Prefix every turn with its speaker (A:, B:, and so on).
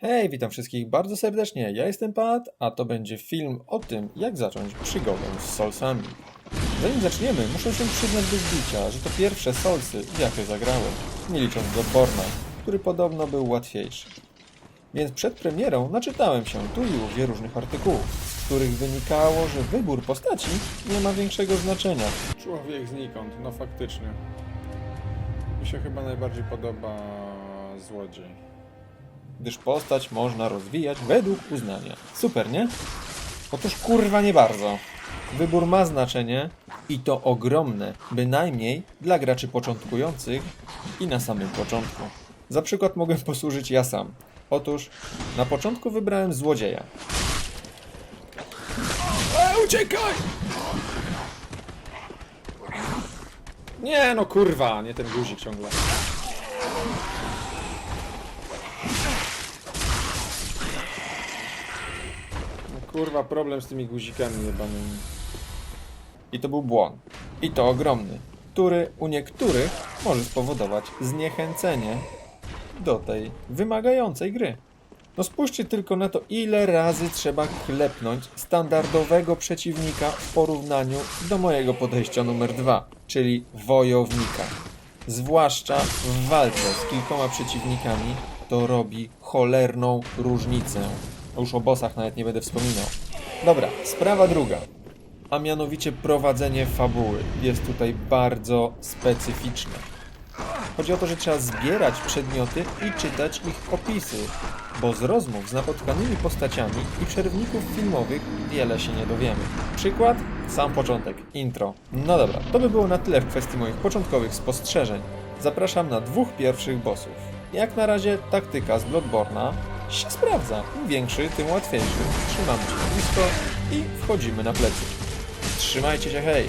A: Hej, witam wszystkich bardzo serdecznie. Ja jestem Pat, a to będzie film o tym, jak zacząć przygodę z Soulsami. Zanim zaczniemy, muszę się przyznać bez bicia, że to pierwsze Soulsy, w jakie zagrałem, nie licząc Bloodborne'a, który podobno był łatwiejszy. Więc przed premierą naczytałem się tu i ówdzie różnych artykułów, z których wynikało, że wybór postaci nie ma większego znaczenia.
B: Człowiek znikąd, no faktycznie. Mi się chyba najbardziej podoba złodziej.
A: Gdyż postać można rozwijać według uznania. Super, nie? Otóż kurwa nie bardzo. Wybór ma znaczenie i to ogromne, bynajmniej dla graczy początkujących i na samym początku. Za przykład mogę posłużyć ja sam. Otóż na początku wybrałem złodzieja.
B: E, uciekaj! Nie no kurwa, nie ten guzik ciągle. Kurwa, problem z tymi guzikami jebanymi.
A: I to był błąd. I to ogromny, który u niektórych może spowodować zniechęcenie do tej wymagającej gry. No spójrzcie tylko na to, ile razy trzeba klepnąć standardowego przeciwnika w porównaniu do mojego podejścia numer dwa, czyli wojownika. Zwłaszcza w walce z kilkoma przeciwnikami to robi cholerną różnicę. Już o bossach nawet nie będę wspominał. Dobra, sprawa druga a mianowicie prowadzenie fabuły jest tutaj bardzo specyficzne. Chodzi o to, że trzeba zbierać przedmioty i czytać ich opisy, bo z rozmów z napotkanymi postaciami i przerwników filmowych wiele się nie dowiemy. Przykład? Sam początek, intro. No dobra, to by było na tyle w kwestii moich początkowych spostrzeżeń. Zapraszam na dwóch pierwszych bossów. Jak na razie taktyka z Bloodborne'a się sprawdza. Im większy, tym łatwiejszy. Trzymamy się blisko i wchodzimy na plecy. Trzymajcie się, hej!